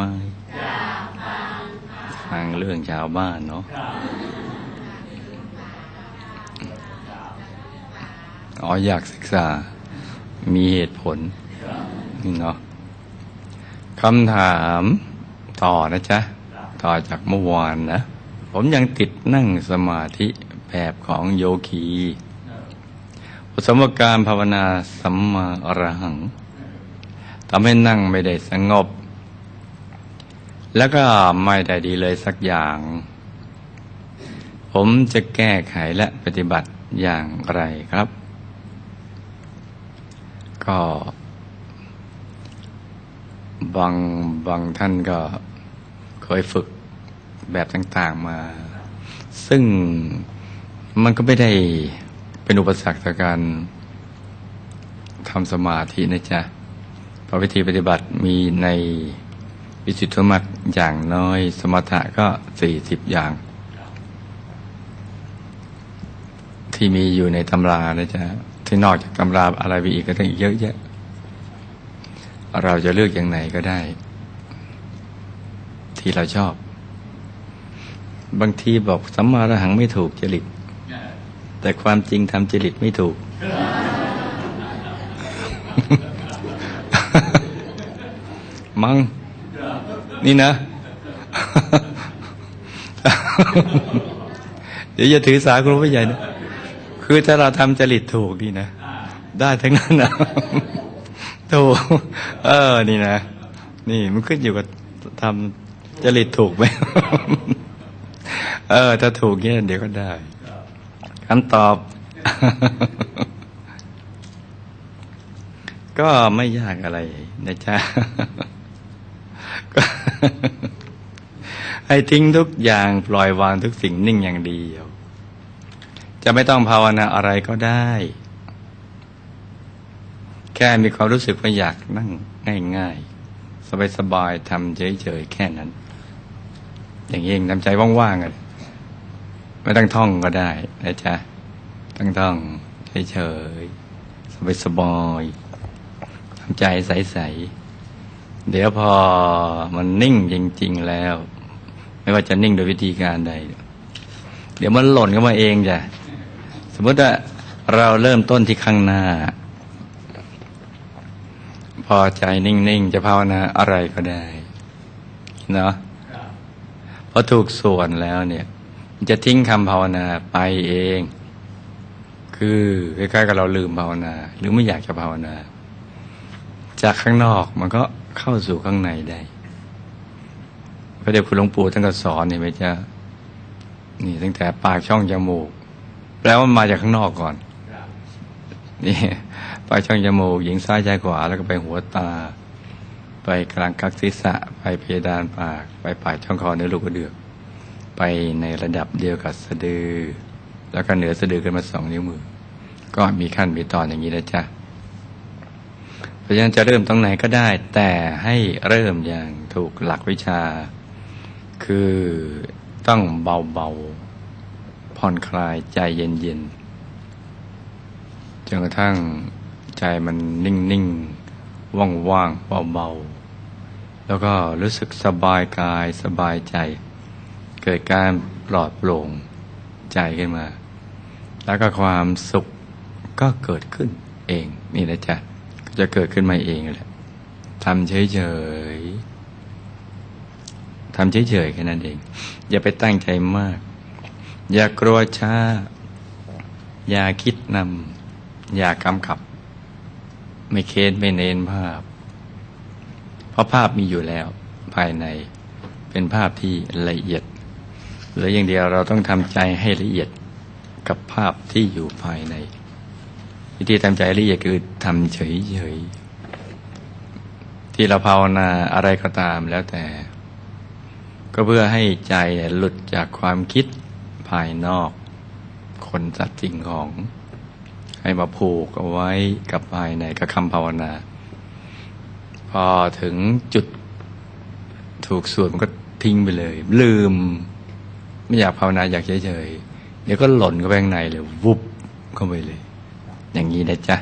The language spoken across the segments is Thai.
ไหมฟังเรื่องชาวบ้านเนาะอ๋ออยากศึกษา มีเหตุผลนี่เนาะคำถามต่อนะจ๊ะ ต่อจากเมื่อวานนะ ผมยังติดนั่งสมาธิแบบของโยคีสมการภาวนาสัมมาอรหังทำให้นั่งไม่ได้สงบ แล้วก็ไม่ได้ดีเลยสักอย่าง ผมจะแก้ไขและปฏิบัติอย่างไรครับ ก็บางบางท่านก็เคยฝึกแบบต่างๆมา ซึ่งมันก็ไม่ได้เป็นอุปสรรคต่อการทำสมาธินะจ๊ะเพราะวิธีปฏิบัติมีใน วิสุทธิมรรคอย่างน้อย สมถะก็สี่สิบอย่าง ที่มีอยู่ในตำรานะจ๊ะที่นอกจากตำราอะไรไปอีกก็ต้องอีกเยอะแยะ เราจะเลือกอย่างไหนก็ได้ ที่เราชอบ บางทีบอกสัมมาอรหังไม่ถูกจริต แต่ความจริงทำจริตไม่ถูกมัง นี่นะ เดี๋ยวจะถือสาครูไม่ใหญ่นะ คือถ้าเราทำจริตถูกดีนะ ได้ทั้งนั้นนะถูก เออ นี่นะ นี่มันขึ้นอยู่กับทำจริตถูกไหม เออ ถ้าถูกเนี่ยเดี๋ยวก็ได้คำตอบ ก็ไม่ยากอะไรนะจ๊ะก็ ให้ทิ้งทุกอย่างปล่อยวางทุกสิ่งนิ่งอย่างเดียว จะไม่ต้องภาวนาอะไรก็ได้ แค่มีความรู้สึกว่าอยากนั่งง่ายๆ สบายๆทำเฉยๆแค่นั้น อย่างนี้เองทำใจว่างๆกันไม่ต้องท่องก็ได้นะจ๊ะต้องท่องเฉยๆสบายๆทำใจใสๆ เดี๋ยวพอมันนิ่งจริง ๆแล้ว ไม่ว่าจะนิ่งโดยวิธีการใด เดี๋ยวมันหล่นเข้ามาเองจ้ะสมมติว่าเราเริ่มต้นที่ข้างหน้า พอใจนิ่ง ๆ จะภาวนาอะไรก็ได้เนาะพอถูกส่วนแล้วเนี่ยจะทิ้งคำภาวนาไปเอง คือคล้ายๆกับเราลืมภาวนา หรือไม่อยากจะภาวนา จากข้างนอกมันก็ เข้าสู่ข้างในได้ พระเดชคุณหลวงปู่ท่านก็สอนเห็นไหมจ๊ะนี่ตั้งแต่ปากช่องจมูก แปลว่ามันมาจากข้างนอกก่อนนี่ปายช่องจมูก หญิงซ้ายชายขวาแล้วก็ไปหัวตา ไปกลางกักศีรษะ ไปเพดานปาก ไปปลายช่องคอเนื้อลูกกระเดือก ไปในระดับเดียวกับสะดือ แล้วก็เหนือสะดือขึ้นมาสองนิ้วมือ ก็มีขั้นมีตอนอย่างนี้นะจ๊ะ ราะฉะนั้นจะเริ่มตรงไหนก็ได้ แต่ให้เริ่มอย่างถูกหลักวิชา คือต้องเบาๆผ่อนคลายใจเย็นๆจนกระทั่งใจมันนิ่งๆว่างๆเบาๆแล้วก็รู้สึกสบายกายสบายใจ เกิดการปลอดโปร่งใจขึ้นมา แล้วก็ความสุขก็เกิดขึ้นเองนี่นะจ๊ะ จะเกิดขึ้นมาเองแหละทำเฉยๆทำเฉยๆแค่นั้นเอง อย่าไปตั้งใจมาก อย่ากลัวช้า อย่าคิดนำอย่ากำกับ ไม่เค้นไม่เน้นภาพ เพราะภาพมีอยู่แล้วภายในเป็นภาพที่ละเอียดหลืออย่างเดียวเราต้องทำใจให้ละเอียดกับภาพที่อยู่ภายใน วิธีทำใจละเอียดคือทำเฉยๆที่เราภาวนาอะไรก็ตามแล้วแต่ ก็เพื่อให้ใจหลุดจากความคิดภายนอก คนสัตว์สิ่งของ ให้มาผูกเอาไว้กับภายในกับคำภาวนา พอถึงจุดถูกส่วนมันก็ทิ้งไปเลย ลืม ไม่อยากภาวนาอยากเฉยๆเดี๋ยวก็หล่นเข้าไปข้างในเลย วุบเข้าไปเลย อย่างนี้นะจ๊ะ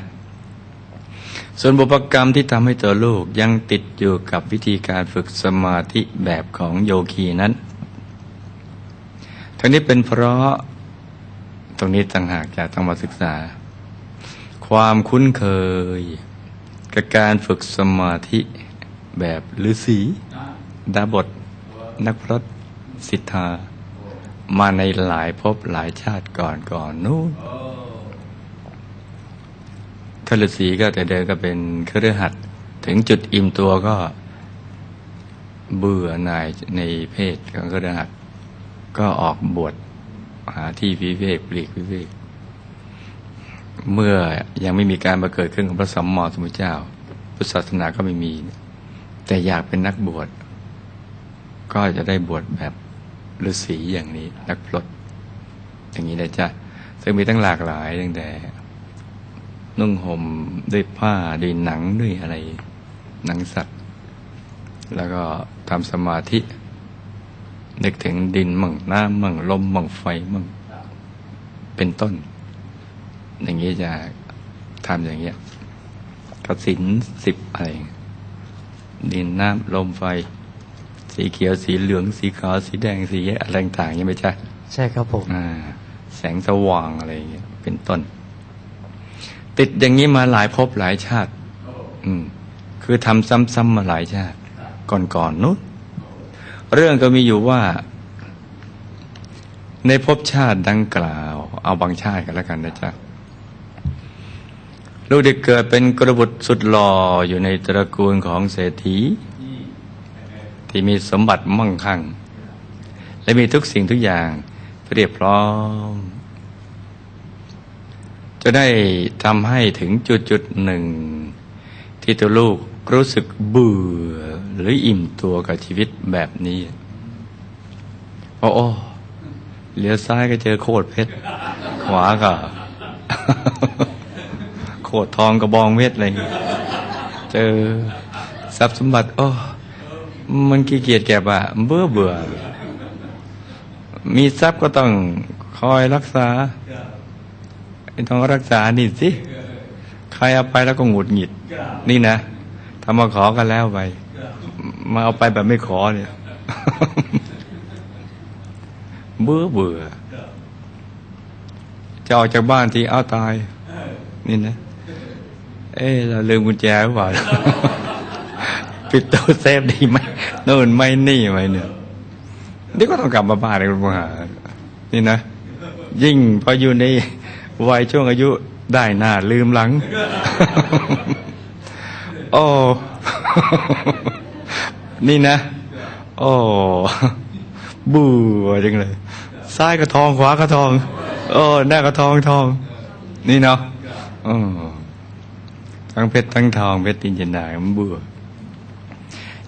ส่วนบุพกรรมที่ทำให้ตัวลูกยังติดอยู่กับวิธีการฝึกสมาธิแบบของโยคีนั้น ทั้งนี้เป็นเพราะตรงนี้ต่างหากจะต้องมาศึกษา ความคุ้นเคย กับการฝึกสมาธิแบบฤาษีดาบท นักพรตสิทธา มาในหลายภพหลายชาติก่อนก่อนนู้น ท่านฤาษีก็แต่เดินก็เป็นเครือขัดถึงจุดอิ่มตัวก็เบื่อหน่ายในเพศของเครือขัดก็ออกบวชหาที่วิเวกปลีกวิเวกเมื่อยังไม่มีการมาเกิดขึ้นของพระสัมมาสัมพุทธเจ้า พุทธศาสนาก็ไม่มี แต่อยากเป็นนักบวชก็จะได้บวชแบบฤาษีอย่างนี้ นักพรตอย่างนี้นะจ๊ะซึ่งมีตั้งหลากหลายตั้งแต่ นุ่งห่มด้วยผ้าด้วยหนังด้วยอะไร หนังสัตว์ แล้วก็ทำสมาธินึกถึงดินมั่งน้ำมั่งลมมั่งไฟมั่งเป็นต้น อย่างนี้จะทำอย่างเงี้ยกสินสิบอะไรดินน้ำลมไฟ สีเขียวสีเหลือง สีขาวสีแดงสีอะไรต่างๆใช่ไหมจ๊ะใช่ครับผมอ่าแสงสว่างอะไรอย่างเงี้ยเป็นต้น ติดอย่างนี้มาหลายภพหลายชาติ อืม คือทำซ้ำๆมาหลายชาติ ก่อนๆนู้นเรื่องก็มีอยู่ว่า ในภพชาติดังกล่าว เอาบางชาติกันแล้วกันนะจ๊ะลูกได้เกิดเป็นกระบุตรสุดหล่ออยู่ในตระกูลของเศรษฐีที่มีสมบัติมั่งคั่ง และมีทุกสิ่งทุกอย่างเรียบพร้อม จะได้ทำให้ถึงจุดจุดหนึ่ง ที่ตัวลูกรู้สึกเบื่อหรืออิ่มตัวกับชีวิตแบบนี้โอ้โอเลี้ยวซ้ายก็เจอโคตรเพชร ขวาก็โคตรทองกระบองเพชรอะไรอย่เงี้ยเจอทรัพย์สมบัติ โอ้มันขี้เกียจแก่บะเบื่อเบื่อ มีทรัพย์ก็ต้องคอยรักษา ไอ้ต้องรักษานี่สิใครเอาไปแล้วก็หงุดหงิด นี่นะถ้ามาขอกันแล้วไป มาเอาไปแบบไม่ขอเนี่ยเบื่อเบื่อ จะออกจากบ้านที่เอาตาย นี่นะ เอ้เราลืมกุญแจหรือเปล่าปิดตู้เซฟดีไหมโน่นไม่นี่ไหมเนี่ยเดี๋ยวก็ต้องกลับมาบ้านเลยคุณผู้หานี่นะ ยิ่งพออยู่ใน วัยช่วงอายุได้หน้าลืมหลัง โอ้ นี่นะ โอ้บูจังเลย ซ้ายก็ทองขวาก็ทอง โอ้หน้าก็ทองทอง นี่เนาะอ๋อทั้งเพชรทั้งทองเพชรตินจินดามันเบื่อ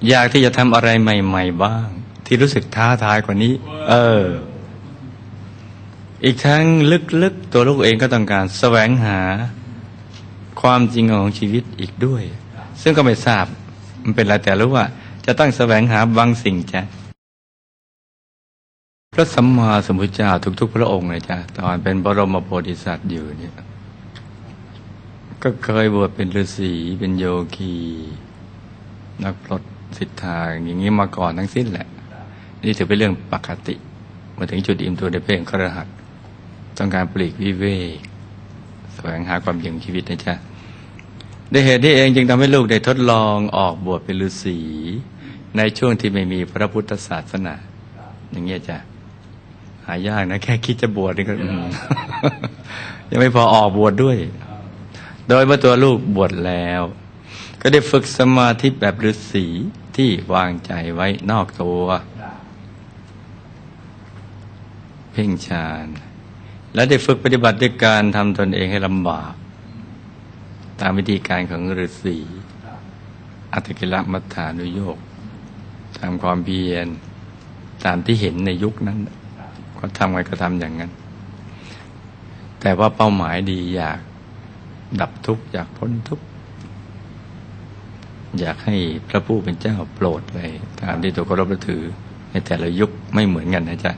อยากที่จะทำอะไรใหม่ ๆ บ้าง ที่รู้สึกท้าทายกว่านี้ เออ อีกทั้งลึกๆตัวลูกเองก็ต้องการแสวงหาความจริงของชีวิตอีกด้วย ซึ่งก็ไม่ทราบมันเป็นอะไรแต่รู้ว่า จะต้องแสวงหาบางสิ่งจ้ะพระสัมมาสัมพุทธเจ้าทุก ๆ พระองค์เลยจ้ะตอนเป็นบรมโพธิสัตว์อยู่เนี่ยก็เคยบวชเป็นฤาษีเป็นโยคี นักปลดสิทธาอย่างนี้มาก่อนทั้งสิ้นแหละ นี่ถือเป็นเรื่องปกติ มาถึงจุดอิ่มตัวในเพลงครหัส ต้องการปลีกวิเวกแสวงหาความจริงชีวิตนะจ๊ะด้วยเหตุนี้เองจึงทำให้ลูกได้ทดลองออกบวชเป็นฤาษีในช่วงที่ไม่มีพระพุทธศาสนา อย่างเงี้ยจ้ะหายากนะ แค่คิดจะบวชนี่ก็ยังไม่พอออกบวชดด้วย โดยเมื่อตัวลูกบวชแล้ว ก็ได้ฝึกสมาธิแบบฤาษีที่วางใจไว้นอกตัว เพ่งฌาน และได้ฝึกปฏิบัติด้วยการทำตนเองให้ลำบาก ตามวิธีการของฤาษีอัตกิลมัฏฐานุโยกทำความเพียรตามที่เห็นในยุคนั้น ก็ทำไงก็ทำอย่างนั้น แต่ว่าเป้าหมายดีอยากดับทุกข์อยากพ้นทุกข์อยากให้พระผู้เป็นเจ้าโปรดเลยตามที่ตัวเคารพนับถือ ในแต่ละยุคไม่เหมือนกันนะจ๊ะ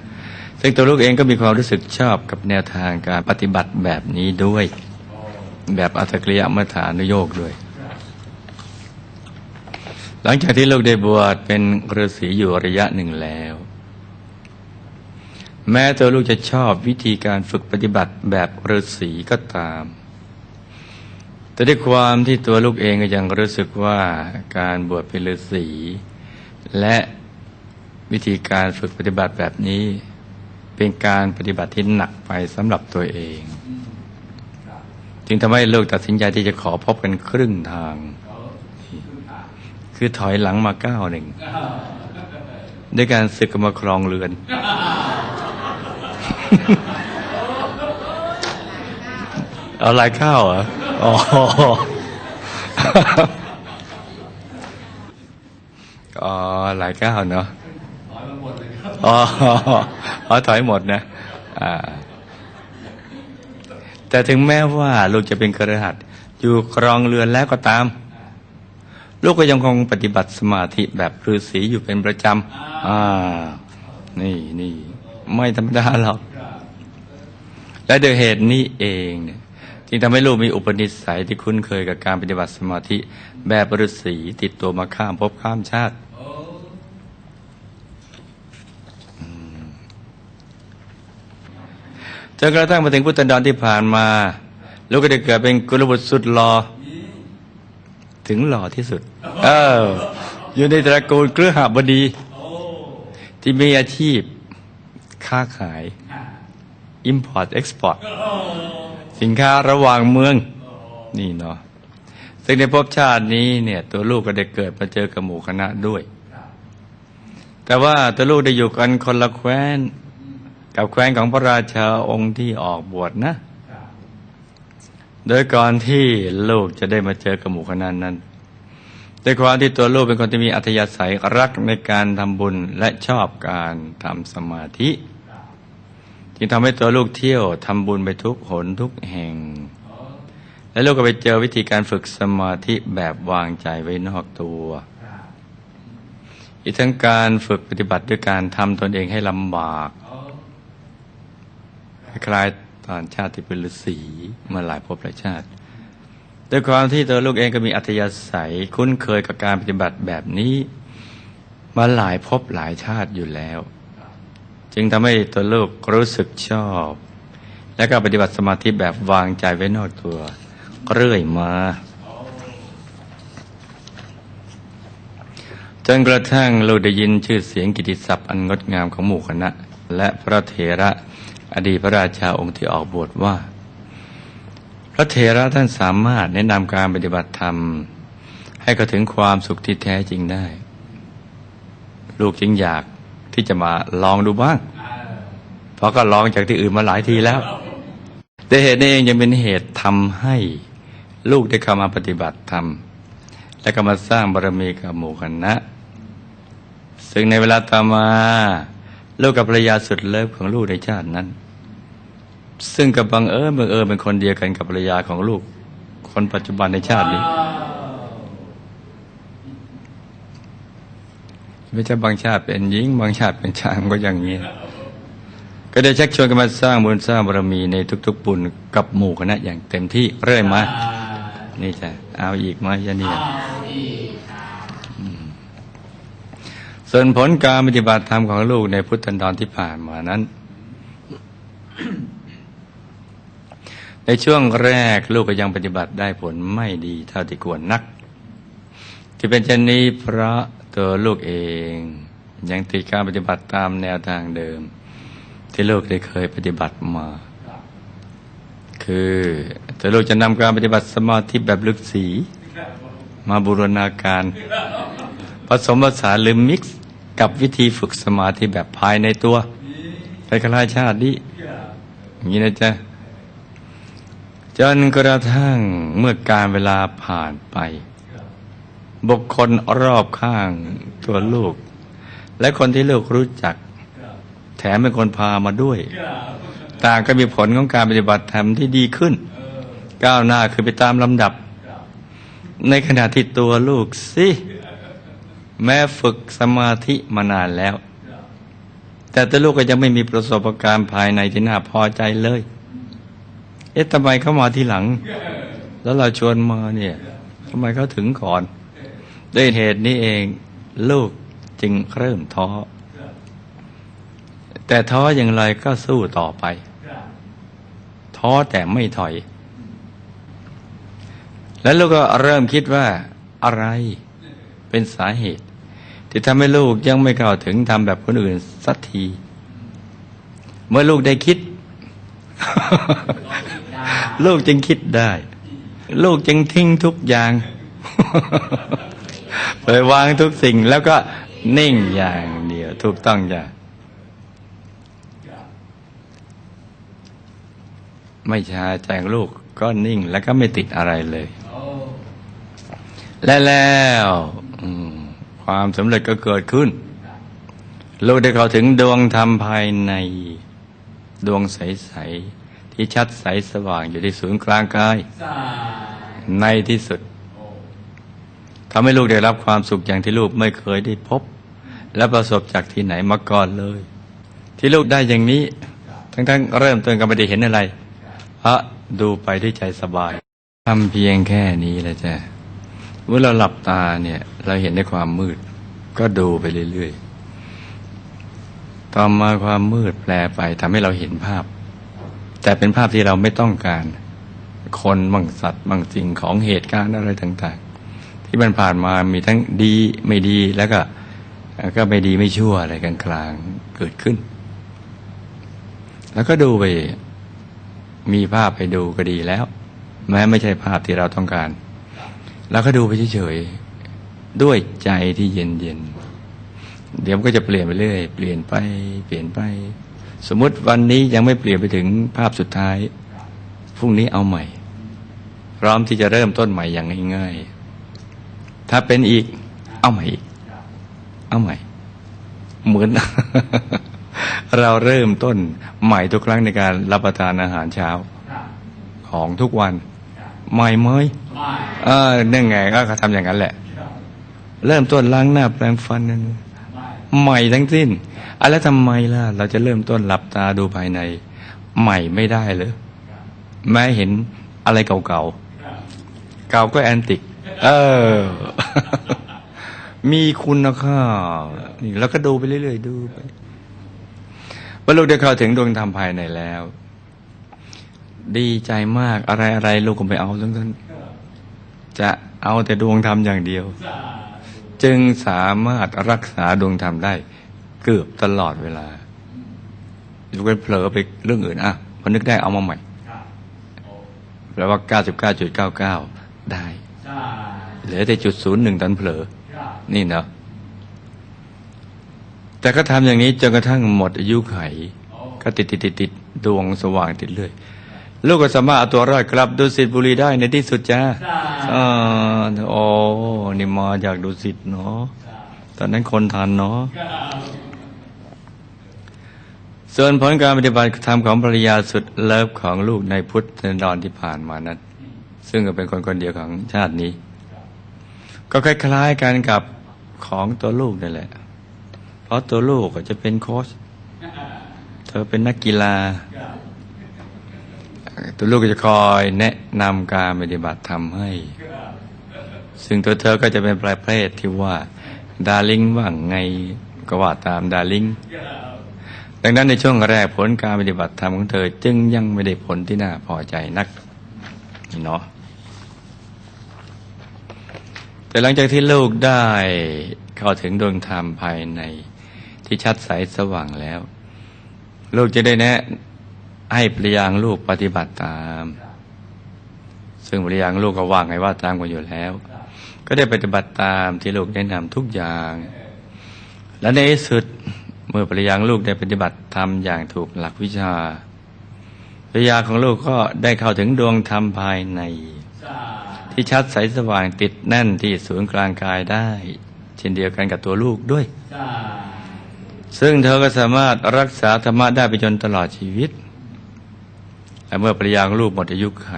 ซึ่งตัวลูกเองก็มีความรู้สึกชอบกับแนวทางการปฏิบัติแบบนี้ด้วย แบบอัตกริยมัฐานุโยกด้วย หลังจากที่ลูกได้บวชเป็นฤาษีอยู่ระยะหนึ่งแล้ว แม้ตัวลูกจะชอบวิธีการฝึกปฏิบัติแบบฤาษีก็ตามแต่ด้วยความที่ตัวลูกเองก็ยังรู้สึกว่าการบวชเป็นฤาษีและวิธีการฝึกปฏิบัติแบบนี้ เป็นการปฏิบัติที่หนักไปสำหรับตัวเอง จึงทำให้ลูกตัดสินใจที่จะขอพบกันครึ่งทาง คือถอยหลังมาก้าวหนึ่งด้วยการศึกมาครองเรือน เอาลายข้าวเหรออ๋ออ๋อหลายก้าวเนาะ อ๋ออ๋อถอยหมดนะอ่าแต่ถึงแม้ว่าลูกจะเป็นครหัสอยู่ครองเรือนแล้วก็ตาม ลูกก็ยังคงปฏิบัติสมาธิแบบฤาษีอยู่เป็นประจำอ่านี่นี่ไม่ธรรมดาหรอกและโดยเหตุนี้เองเนี่ยจึงทำให้ลูกมีอุปนิสัยที่คุ้นเคยกับการปฏิบัติสมาธิแบบฤาษีติดตัวมาข้ามภพข้ามชาติอืมจ นกระทั่งมาถึงพุทธันดรที่ผ่านมา ลูกก็ได้เกิดเป็นกุลบุตรสุดหลอ่อถึงหล่อที่สุด เออ อยู่ในตระกูลเครือหบดี ที่มีอาชีพค้าขาย Import Export สินค้าระหว่างเมือง นี่เนาะซึ่งในภพชาตินี้เนี่ย ตัวลูกก็ได้เกิดมาเจอกับหมู่คณะด้วย แต่ว่าตัวลูกได้อยู่กันคนละแคว้น กับแคว้นของพระราชาองค์ที่ออกบวชนะ โดยก่อนที่ลูกจะได้มาเจอกับหมู่คณะนั้นด้วยความที่ตัวลูกเป็นคนที่มีอัธยาศัยรักในการทำบุญและชอบการทำสมาธิ จึงทำให้ตัวลูกเที่ยวทำบุญไปทุกหนทุกแห่ง และลูกก็ไปเจอวิธีการฝึกสมาธิแบบวางใจไว้นอกตัว อีกทั้งการฝึกปฏิบัติด้วยการทำตนเองให้ลำบาก คล้ายๆตอนชาติที่เป็นฤาษีมาหลายภพหลายชาติด้วยความที่ตัวลูกเองก็มีอัธยาศัยคุ้นเคยกับการปฏิบัติแบบนี้ มาหลายภพหลายชาติอยู่แล้ว จึงทำให้ตัวลูกรู้สึกชอบ และก็ปฏิบัติสมาธิแบบวางใจไว้นอกตัวเรื่อยมาจนกระทั่งเราได้ยินชื่อเสียงกิตติศัพท์อันงดงามของหมู่คณะ และพระเถระ อดีตพระราชาองค์ที่ออกบวชว่า พระเถระท่านสามารถแนะนำการปฏิบัติธรรม ให้เขาถึงความสุขที่แท้จริงได้ ลูกจึงอยากที่จะมาลองดูบ้าง เพราะก็ลองจากที่อื่นมาหลายทีแล้ว แต่เหตุนี้เองยังเป็นเหตุทำให้ลูกได้เข้ามาปฏิบัติธรรม และก็มาสร้างบารมีกับหมู่คณะซึ่งในเวลาต่อมา ลูกกับภรรยาสุดเลิฟของลูกในชาตินั้น ซึ่งกับบังเอิญบังเอิญเป็นคนเดียวกันกับภรรยาของลูก คนปัจจุบันในชาตินี้ไม่ใช่บางชาติเป็นหญิงบางชาติเป็นชายก็อย่างนี้ ก็ได้ชักชวนกันมาสร้างบุญสร้างบารมีในทุก ๆ บุญกับหมู่คณะอย่างเต็มที่เรื่อยมา นี่จ้ะเอาอีกไหมยะเนี่ยอืม ส่วนผลการปฏิบัติธรรมของลูกในพุทธันดรที่ผ่านมานั้น ในช่วงแรกลูกก็ยังปฏิบัติได้ผลไม่ดีเท่าที่ควรนัก ที่เป็นเช่นนี้เพราะตัวลูกเองยังติดการปฏิบัติตามแนวทางเดิม ที่ลูกได้เคยปฏิบัติมา คือตัวลูกจะนำการปฏิบัติสมาธิแบบลึกสีมาบูรณาการผสมผสานหรือมิกซ์ กับวิธีฝึกสมาธิแบบภายในตัวไปคล้ายชาตินี้อย่างนี้นะจ๊ะจนกระทั่งเมื่อการเวลาผ่านไป บุคคลรอบข้างตัวลูก และคนที่ลูกรู้จัก แถมเป็นคนพามาด้วย ต่างก็มีผลของการปฏิบัติธรรมที่ดีขึ้น ก้าวหน้าคือไปตามลำดับ ในขณะที่ตัวลูกสิ แม้ฝึกสมาธิมานานแล้ว แต่ตัวลูกก็ยังไม่มีประสบการณ์ภายในที่น่าพอใจเลย เอ๊ะทำไมเขามาทีหลัง แล้วเราชวนมาเนี่ยทำไมเขาถึงก่อน ด้วยเหตุนี้เองลูกจึงเริ่มท้อ แต่ท้ออย่างไรก็สู้ต่อไป ท้อแต่ไม่ถอย แล้วลูกก็เริ่มคิดว่าอะไร เป็นสาเหตุ ที่ทำให้ลูกยังไม่เข้าถึงทำแบบคนอื่นสักที เมื่อลูกได้คิด ลูกจึงคิดได้ ลูกจึงทิ้งทุกอย่างเปล่อยวางทุกสิ่งแล้วก็นิ่งอย่างเดียว ถูกต้องจ้ะไม่ช้าใจงลูกก็นิ่งแล้วก็ไม่ติดอะไรเลย และแล้ว ความสำเร็จก็เกิดขึ้น ลูกได้เข้าถึงดวงธรรมภายในดวงใส ๆ ที่ชัดใสสว่างอยู่ที่ศูนย์กลางกาย ในที่สุดทำให้ลูกได้รับความสุขอย่างที่ลูกไม่เคยได้พบ และประสบจากที่ไหนมาก่อนเลย ที่ลูกได้อย่างนี้ ทั้งๆ เริ่มต้นก็ไม่ได้เห็นอะไร เพราะดูไปด้วยใจสบายทำเพียงแค่นี้แหละจ้ะ เมื่อเราหลับตาเนี่ย เราเห็นในความมืด ก็ดูไปเรื่อยๆ ต่อมาความมืดแปลไปทำให้เราเห็นภาพ แต่เป็นภาพที่เราไม่ต้องการ คนบางสัตว์บางสิ่งของเหตุการณ์อะไรต่าง ๆ ที่มันผ่านมามีทั้งดีไม่ดีแล้วก็ ก็ไม่ดีไม่ชั่วอะไรกลางๆเกิดขึ้น แล้วก็ดูไปมีภาพไปดูก็ดีแล้ว แม้ไม่ใช่ภาพที่เราต้องการ แล้วก็ดูไปเฉยๆด้วยใจที่เย็นๆเดี๋ยวมันก็จะเปลี่ยนไปเรื่อย เปลี่ยนไปเปลี่ยนไป สมมติวันนี้ยังไม่เปลี่ยนไปถึงภาพสุดท้ายพรุ่งนี้เอาใหม่ พร้อมที่จะเริ่มต้นใหม่อย่างง่ายๆถ้าเป็นอีก เอาใหม่อีก เอาใหม่ เหมือน เราเริ่มต้นใหม่ทุกครั้งในการรับประทานอาหารเช้า ของทุกวัน ใหม่ไหมเออนั่นไงก็ทำอย่างนั้นแหละ เริ่มต้นล้างหน้าแปรงฟันนั่นใหม่ทั้งสิ้นอะแล้วทำไมล่ะ เราจะเริ่มต้นหลับตาดูภายใน ใหม่ไม่ได้เลยแม้เห็นอะไรเก่าๆ เก่าก็แอนติก เออ มีคุณค่านี่แล้วก็ดูไปเรื่อยๆ ดูไปว่าลูกได้เข้าถึงดวงธรรมภายในแล้ว ดีใจมากอะไรอะไรลูกก็ไม่เอาทั้งนั้นจะเอาแต่ดวงธรรมอย่างเดียว จึงสามารถรักษาดวงธรรมได้ เกือบตลอดเวลายกเว้นเผลอไปเรื่องอื่นอะพอนึกได้เอามาใหม่แปลว่า 99.99 ได้ เหลือแต่จุดศูนย์หนึ่งตอนเผลอ นี่เนาะแต่ก็ทำอย่างนี้จนกระทั่งหมดอายุไข ก็ติดติดติดติดดวงสว่างติดเรื่อย ลูกก็สามารถเอาตัวรอดกลับดุสิตบุรีได้ในที่สุดจ้าอ่าโอ้นี่มาจากดุสิตเนาะตอนนั้นคนทันเนาะส่วนผลการปฏิบัติธรรมของภรรยาสุดเลิฟของลูกในพุทธดอนที่ผ่านมานั้น ซึ่งก็เป็นคนคนเดียวของชาตินี้ ก็คล้ายๆกันกับของตัวลูกนั่นแหละ เพราะตัวลูกก็จะเป็นโค้ชเธอเป็นนักกีฬา ตัวลูกก็จะคอยแนะนำการปฏิบัติธรรมให้ ซึ่งตัวเธอก็จะเป็นประเภทที่ว่า ดาริ่งว่างไงก็ว่าตามดาริ่งดังนั้นในช่วงแรกผลการปฏิบัติธรรมของเธอ จึงยังไม่ได้ผลที่น่าพอใจนักนี่เนาะแต่หลังจากที่ลูกได้เข้าถึงดวงธรรมภายในที่ชัดใสสว่างแล้ว ลูกจะได้แนะ ให้ปริยางลูกปฏิบัติตาม ซึ่งปริยางลูกก็ว่างไงว่าตามกันอยู่แล้ว ก็ได้ปฏิบัติตามที่ลูกแนะนำทุกอย่าง และในที่สุดเมื่อปริยางลูกได้ปฏิบัติทำอย่างถูกหลักวิชาปริยาของลูกก็ได้เข้าถึงดวงธรรมภายใน ที่ชัดใสสว่างติดแน่นที่ศูนย์กลางกายได้ เช่นเดียวกันกับตัวลูกด้วยซึ่งเธอก็สามารถรักษาธรรมะได้ไปจนตลอดชีวิต แต่เมื่อปริยาขงลูกหมดอายุไข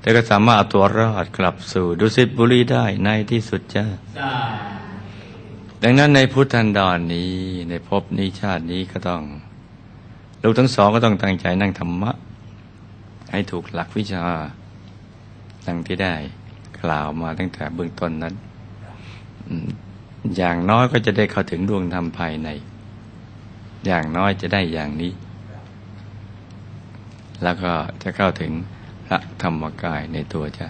แต่ก็สามารถอาตัวรอดกลับสู่ดุสิตบุรีได้ในที่สุดจ้าดังนั้นในพุทธันดรนนี้ในภพนี้ชาตินี้ก็ต้อง ลูกทั้งสองก็ต้องตั้งใจนั่งธรรมะ ให้ถูกหลักวิชาดังที่ได้กล่าวมาตั้งแต่เบื้องต้นนั้น อย่างน้อยก็จะได้เข้าถึงดวงธรรมภายใน อย่างน้อยจะได้อย่างนี้ แล้วก็จะเข้าถึงพระธรรมกายในตัวจ้ะ